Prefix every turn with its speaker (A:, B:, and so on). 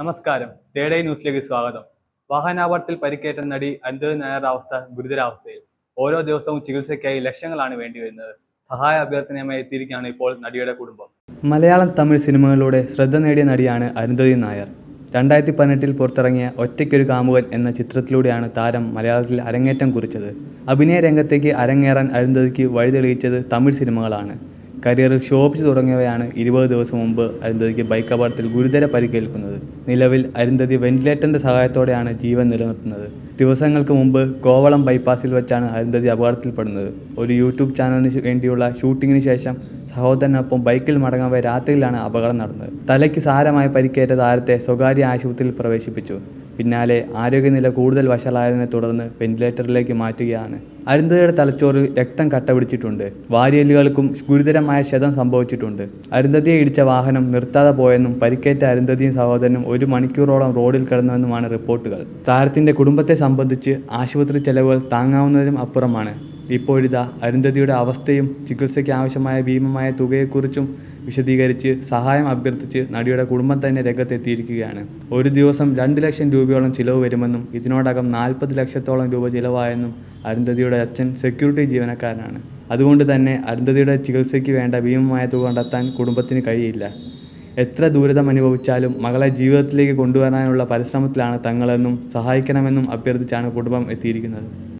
A: നമസ്കാരം തേടേ ന്യൂസിലേക്ക് സ്വാഗതം വാഹനാപകടത്തിൽ പരിക്കേറ്റ നടി അൻപത് നായർ അവസ്ഥ ഗുരുതരാവസ്ഥയിൽ ഓരോ ദിവസവും ചികിത്സയ്ക്കായി ലക്ഷങ്ങളാണ് വേണ്ടിവരുന്നത് സഹായ അഭ്യർത്ഥനയുമായി എത്തിയിരിക്കുകയാണ് ഇപ്പോൾ നടിയുടെ കുടുംബം
B: മലയാളം തമിഴ് സിനിമകളിലൂടെ ശ്രദ്ധ നേടിയ നടിയാണ് അരുന്ധതി നായർ രണ്ടായിരത്തി പതിനെട്ടിൽ പുറത്തിറങ്ങിയ ഒറ്റയ്ക്കൊരു കാമുകൻ എന്ന ചിത്രത്തിലൂടെയാണ് താരം മലയാളത്തിൽ അരങ്ങേറ്റം കുറിച്ചത് അഭിനയ രംഗത്തേക്ക് അരങ്ങേറാൻ അരുന്ധതിക്ക് വഴിതെളിയിച്ചത് തമിഴ് സിനിമകളാണ് കരിയറിൽ ശോഭിച്ചു തുടങ്ങിയവയാണ് ഇരുപത് ദിവസം മുമ്പ് അരുന്ധതിക്ക് ബൈക്ക് അപകടത്തിൽ ഗുരുതര പരിക്കേൽക്കുന്നത് നിലവിൽ അരുന്ധതി വെന്റിലേറ്ററിന്റെ സഹായത്തോടെയാണ് ജീവൻ നിലനിർത്തുന്നത് ദിവസങ്ങൾക്ക് മുമ്പ് കോവളം ബൈപ്പാസിൽ വെച്ചാണ് അരുന്ധതി അപകടത്തിൽപ്പെടുന്നത് ഒരു യൂട്യൂബ് ചാനലിന് വേണ്ടിയുള്ള ഷൂട്ടിങ്ങിന് ശേഷം സഹോദരനൊപ്പം ബൈക്കിൽ മടങ്ങവേ രാത്രിയിലാണ് അപകടം നടന്നത് തലയ്ക്ക് സാരമായി പരിക്കേറ്റ താരത്തെ സ്വകാര്യ ആശുപത്രിയിൽ പ്രവേശിപ്പിച്ചു പിന്നാലെ ആരോഗ്യനില കൂടുതൽ വഷളായതിനെ തുടർന്ന് വെന്റിലേറ്ററിലേക്ക് മാറ്റുകയാണ് അരുന്ധതിയുടെ തലച്ചോറിൽ രക്തം കട്ട പിടിച്ചിട്ടുണ്ട് വാരിയലുകൾക്കും ഗുരുതരമായ ക്ഷതം സംഭവിച്ചിട്ടുണ്ട് അരുന്ധതിയെ ഇടിച്ച വാഹനം നിർത്താതെ പോയെന്നും പരിക്കേറ്റ അരുന്ധതിയും സഹോദരനും ഒരു മണിക്കൂറോളം റോഡിൽ കിടന്നുവെന്നുമാണ് റിപ്പോർട്ടുകൾ താരത്തിന്റെ കുടുംബത്തെ സംബന്ധിച്ച് ആശുപത്രി ചെലവുകൾ താങ്ങാവുന്നതിനും അപ്പുറമാണ് ഇപ്പോഴിതാ അരുന്ധതിയുടെ അവസ്ഥയും ചികിത്സയ്ക്ക് ആവശ്യമായ ഭീമമായ തുകയെക്കുറിച്ചും വിശദീകരിച്ച് സഹായം അഭ്യർത്ഥിച്ച് നടിയുടെ കുടുംബം തന്നെ രംഗത്തെത്തിയിരിക്കുകയാണ് ഒരു ദിവസം രണ്ട് ലക്ഷം രൂപയോളം ചിലവ് വരുമെന്നും ഇതിനോടകം നാൽപ്പത് ലക്ഷത്തോളം രൂപ ചിലവായെന്നും അരുന്ധതിയുടെ അച്ഛൻ സെക്യൂരിറ്റി ജീവനക്കാരനാണ് അതുകൊണ്ട് തന്നെ അരുന്ധതിയുടെ ചികിത്സയ്ക്ക് വേണ്ട ഭീമമായ തുക കണ്ടെത്താൻ കുടുംബത്തിന് കഴിയില്ല എത്ര ദുരിതം അനുഭവിച്ചാലും മകളെ ജീവിതത്തിലേക്ക് കൊണ്ടുവരാനുള്ള പരിശ്രമത്തിലാണ് തങ്ങളെന്നും സഹായിക്കണമെന്നും അഭ്യർത്ഥിച്ചാണ് കുടുംബം എത്തിയിരിക്കുന്നത്